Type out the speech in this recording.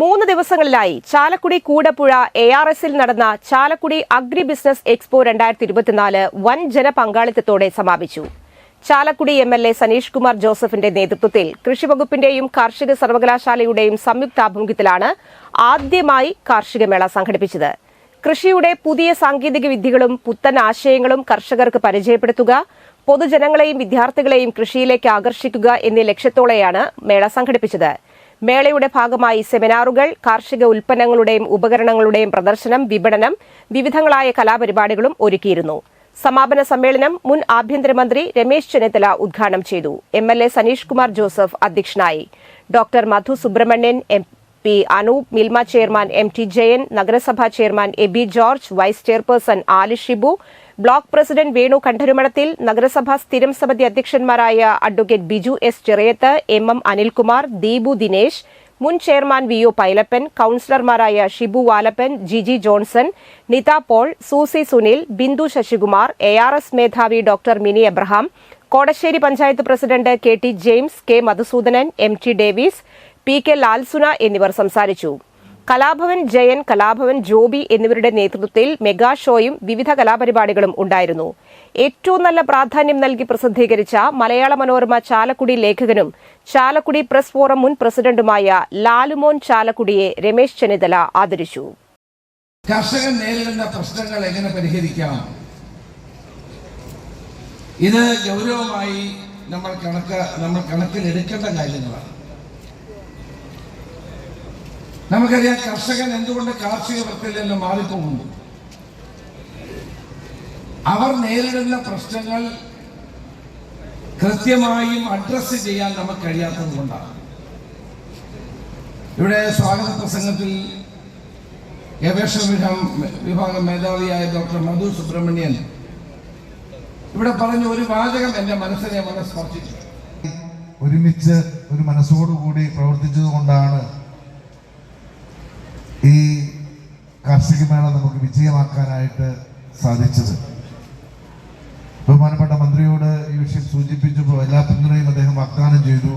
മൂന്ന് ദിവസങ്ങളിലായി Chalakudy Koodapuzha A R എസിൽ നടന്ന ചാലക്കുടി അഗ്രി ബിസിനസ് എക്സ്പോ രണ്ടായിരത്തി ഇരുപത്തിനാല് വൻ ജനപങ്കാളിത്തത്തോടെ സമാപിച്ചു. Chalakudy M L A Sanish Kumar ജോസഫിന്റെ നേതൃത്വത്തിൽ കൃഷിവകുപ്പിന്റെയും കാർഷിക സർവകലാശാലയുടെയും സംയുക്താഭിമുഖ്യത്തിലാണ് ആദ്യമായി കാർഷിക മേള സംഘടിപ്പിച്ചത്. കൃഷിയുടെ പുതിയ സാങ്കേതിക വിദ്യകളും പുത്തൻ ആശയങ്ങളും കർഷകർക്ക് പരിചയപ്പെടുത്തുക പൊതുജനങ്ങളെയും വിദ്യാർത്ഥികളെയും കൃഷിയിലേക്ക് ആകർഷിക്കുക എന്നീ ലക്ഷ്യത്തോടെയാണ് മേള സംഘടിപ്പിച്ചത്. മേളയുടെ ഭാഗമായി സെമിനാറുകൾ കാർഷിക ഉൽപ്പന്നങ്ങളുടെയും ഉപകരണങ്ങളുടെയും പ്രദർശനം വിപണനം വിവിധങ്ങളായ കലാപരിപാടികളും ഒരുക്കിയിരുന്നു. സമാപന സമ്മേളനം മുൻ ആഭ്യന്തരമന്ത്രി രമേശ് ചെന്നിത്തല ഉദ്ഘാടനം ചെയ്തു. M L A Sanish Kumar Joseph അധ്യക്ഷനായി. Doctor Madhu Subrahmanian M P Anoop Milma chairman M T Jayan നഗരസഭാ chairman A B George vice chairperson Aali Shibu block president Venu Kandarumanathil നഗരസഭാ സ്ഥിരം സമിതി അധ്യക്ഷന്മാരായ advocate Biju S Cheriyath M M Anilkumar Deepu Dinesh മുൻ chairman V O Pailappan കൌൺസിലർമാരായ Shibu Valappan Jiji Johnson Nitha Paul Susy Sunil Bindu Sasikumar A R S മേധാവി doctor Mini Abraham Kodassery panchayat president K T James K Madhusoodanan M T Davis P K Lalsuna എന്നിവർ സംസാരിച്ചു. കലാഭവൻ ജയൻ കലാഭവൻ ജോബി എന്നിവരുടെ നേതൃത്വത്തിൽ mega ഷോയും വിവിധ കലാപരിപാടികളും ഉണ്ടായിരുന്നു. ഏറ്റവും നല്ല പ്രാധാന്യം നൽകി പ്രസിദ്ധീകരിച്ച മലയാള മനോരമ ചാലക്കുടി ലേഖകനും ചാലക്കുടി പ്രസ് ഫോറം മുൻ പ്രസിഡന്റുമായ ലാലുമോൻ ചാലക്കുടിയെ രമേശ് ചെന്നിത്തല ആദരിച്ചു. കർഷകൻ നേരിടുന്ന പ്രശ്നങ്ങൾ എങ്ങനെ പരിഹരിക്കാം? ഇത് ഗൗരവമായി നമ്മൾ കണക്ക് നമ്മൾ കണക്കിലെടുക്കേണ്ട കാര്യങ്ങളാണ്. നമുക്കറിയാം കർഷകൻ എന്തുകൊണ്ട് കാർഷിക വൃത്തിയിലെല്ലാം മാറിപ്പോകുന്നു? അവർ നേരിടുന്ന പ്രശ്നങ്ങൾ കൃത്യമായും അഡ്രസ്സ് ചെയ്യാൻ നമുക്ക് കഴിയാത്തത് കൊണ്ടാണ്. ഇവിടെ സ്വാഗത പ്രസംഗത്തിൽ ഗവേഷണ വിഭാഗം മേധാവിയായ ഡോക്ടർ മധു സുബ്രഹ്മണ്യൻ ഇവിടെ പറഞ്ഞ ഒരു വാചകം എന്റെ മനസ്സിനെ വളരെ ഒരുമിച്ച് ഒരു മനസ്സോടുകൂടി പ്രവർത്തിച്ചത് കൊണ്ടാണ് ഈ കാർഷിക മേള നമുക്ക് വിജയമാക്കാനായിട്ട് സാധിച്ചത്. ബഹുമാനപ്പെട്ട മന്ത്രിയോട് ഈ വിഷയം സൂചിപ്പിച്ചപ്പോൾ എല്ലാ പിന്തുണയും അദ്ദേഹം വാഗ്ദാനം ചെയ്തു.